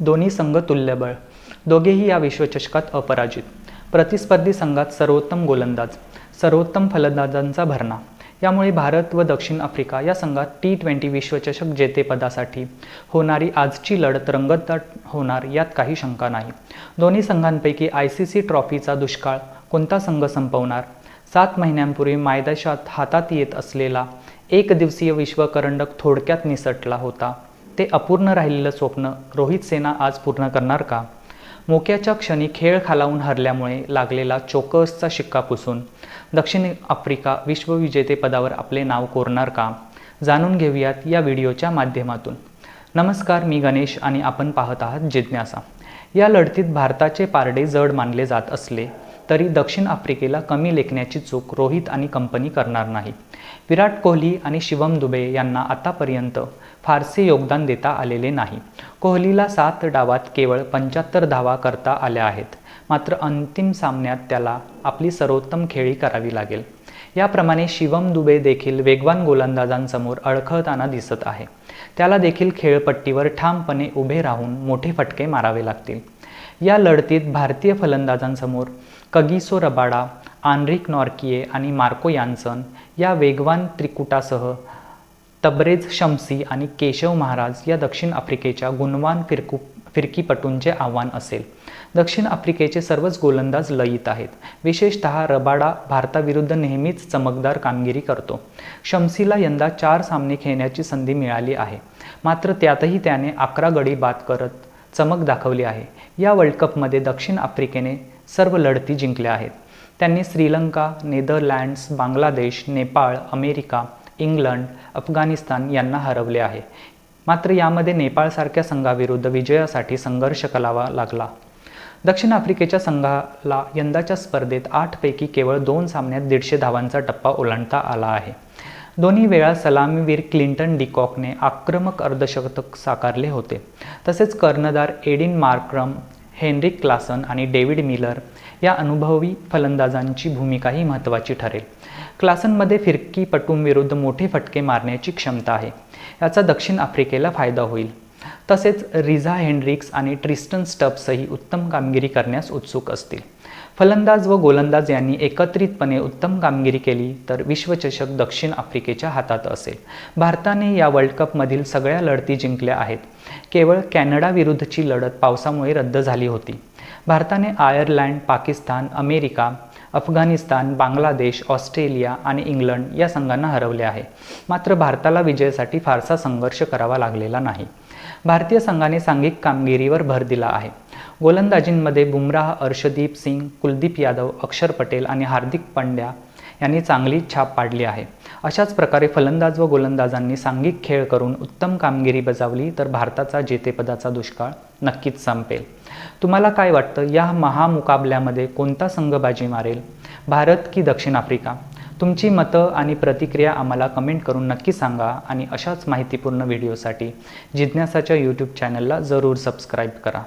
दोन्ही संघ तुल्यबळ. दोघेही या विश्वचषकात अपराजित. प्रतिस्पर्धी संघात सर्वोत्तम गोलंदाज सर्वोत्तम फलंदाजांचा भरणा. यामुळे भारत व दक्षिण आफ्रिका या संघात टी ट्वेंटी विश्वचषक जेतेपदासाठी होणारी आजची लढत रंगतदाट होणार यात काही शंका नाही. दोन्ही संघांपैकी आय सी सी ट्रॉफीचा दुष्काळ कोणता संघ संपवणार? सात महिन्यांपूर्वी मायदेशात हातात येत असलेला एक दिवसीय विश्वकरंडक थोडक्यात निसटला होता. ते अपूर्ण राहिलेलं स्वप्न रोहित सेना आज पूर्ण करणार का? मोक्याच्या क्षणी खेळ खालावून हरल्यामुळे लागलेला चोकसचा शिक्का पुसून दक्षिण आफ्रिका विश्वविजेतेपदावर आपले नाव कोरणार का? जाणून घेऊयात या व्हिडिओच्या माध्यमातून. नमस्कार मी गणेश आणि आपण पाहत आहात जिज्ञासा. या लढतीत भारताचे पारडे जड मानले जात असले तरी दक्षिण आफ्रिकेला कमी लेखण्याची चूक रोहित आणि कंपनी करणार नाही. विराट कोहली आणि शिवम दुबे यांना आतापर्यंत फारसे योगदान देता आलेले नाही. कोहलीला सात डावात केवळ पंच्याहत्तर धावा करता आल्या आहेत. मात्र अंतिम सामन्यात त्याला आपली सर्वोत्तम खेळी करावी लागेल. याप्रमाणे शिवम दुबे देखील वेगवान गोलंदाजांसमोर अडखळताना दिसत आहे. त्याला देखील खेळपट्टीवर ठामपणे उभे राहून मोठे फटके मारावे लागतील. या लढतीत भारतीय फलंदाजांसमोर कगिसो रबाडा आनरिक नॉर्किये आणि मार्को यान्सन या वेगवान त्रिकुटासह तबरेज शमसी आणि केशव महाराज या दक्षिण आफ्रिकेच्या गुणवान फिरकू फिरकीपटूंचे आव्हान असेल. दक्षिण आफ्रिकेचे सर्वच गोलंदाज लयीत आहेत. विशेषतः रबाडा भारताविरुद्ध नेहमीच चमकदार कामगिरी करतो. शमसीला यंदा चार सामने खेळण्याची संधी मिळाली आहे. मात्र त्यातही त्याने अकरा गडी बाद करत चमक दाखवली आहे. या वर्ल्ड कपमध्ये दक्षिण आफ्रिकेने सर्व लढती जिंकल्या आहेत. त्यांनी Sri Lanka Netherlands Bangladesh Nepal America England Afghanistan यांना हरवले आहे. मात्र यामध्ये नेपाळसारख्या संघाविरुद्ध विजयासाठी संघर्ष करावा लागला. दक्षिण आफ्रिकेच्या संघाला यंदाच्या स्पर्धेत आठपैकी केवळ दोन सामन्यात दीडशे धावांचा टप्पा ओलांडता आला आहे. दोन्ही वेळा सलामीवीर क्लिंटन डिकॉकने आक्रमक अर्धशतक साकारले होते. तसेच कर्णधार एडिन मार्क्रम हेनरिक क्लासन आणि डेव्हिड मिलर या अनुभवी फलंदाजांची भूमिकाही महत्त्वाची ठरेल. क्लासनमध्ये फिरकीपटूंविरुद्ध मोठे फटके मारण्याची क्षमता आहे. याचा दक्षिण आफ्रिकेला फायदा होईल. तसेच रिझा हेनरिक्स आणि ट्रिस्टन स्टब्सही उत्तम कामगिरी करण्यास उत्सुक असतील. फलंदाज व गोलंदाज यांनी एकत्रितपणे उत्तम कामगिरी केली तर विश्वचषक दक्षिण आफ्रिकेच्या हातात असेल. भारताने या वर्ल्ड कपमधील सगळ्या लढती जिंकल्या आहेत. केवळ कॅनडाविरुद्धची लढत पावसामुळे रद्द झाली होती. भारताने Ireland Pakistan America Afghanistan Bangladesh Australia आणि इंग्लंड या संघांना हरवले आहे. मात्र भारताला विजयासाठी फारसा संघर्ष करावा लागलेला नाही. भारतीय संघाने सांघिक कामगिरीवर भर दिला आहे. गोलंदाजींमध्ये बुमराह अर्षदीप सिंग कुलदीप यादव अक्षर पटेल आणि हार्दिक पांड्या यांनी चांगली छाप पाडली आहे. अशाच प्रकारे फलंदाज व गोलंदाजांनी सांघिक खेळ करून उत्तम कामगिरी बजावली तर भारताचा जेतेपदाचा दुष्काळ नक्कीच संपेल. तुम्हाला काय वाटतं? या महामुकाबल्यामध्ये कोणता संघ बाजी मारेल? भारत की दक्षिण आफ्रिका? तुमची मतं आणि प्रतिक्रिया आम्हाला कमेंट करून नक्की सांगा आणि अशाच माहितीपूर्ण व्हिडिओसाठी जिज्ञासाच्या यूट्यूब चॅनलला जरूर सबस्क्राईब करा.